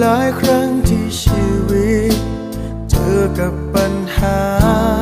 หลายครั้งที่ชีวิต เจอกับปัญหา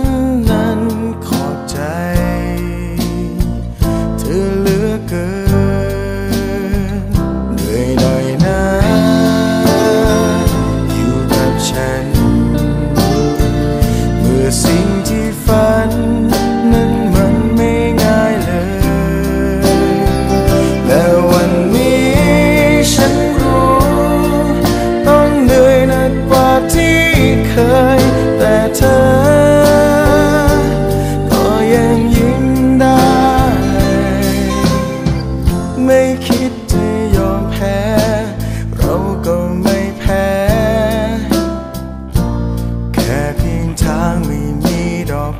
น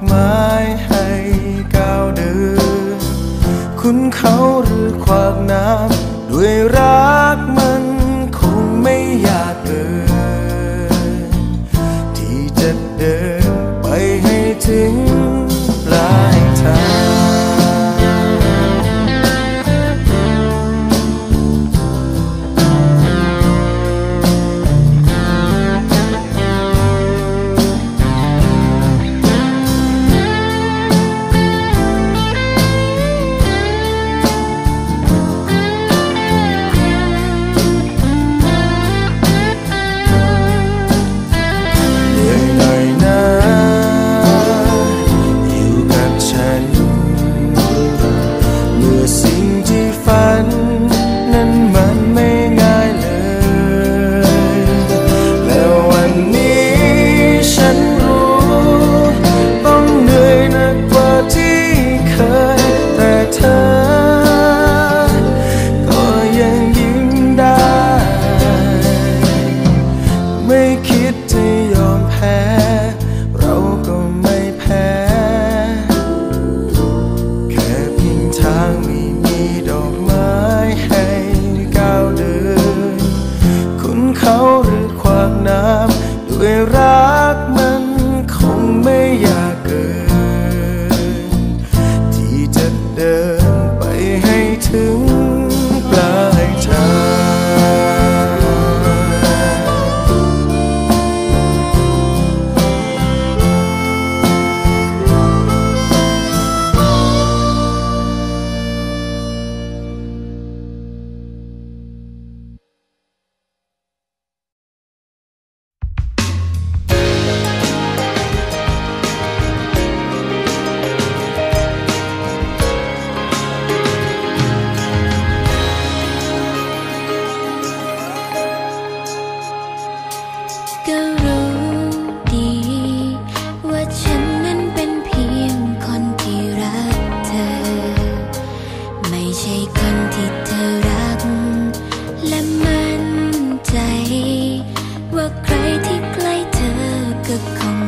ไม้ให้ก้าวเดิน คุณเขาหรือขวากน้ำด้วยรักมันคงไม่ยากเกินที่จะเดินไปให้ถึงปลายทาง 的空。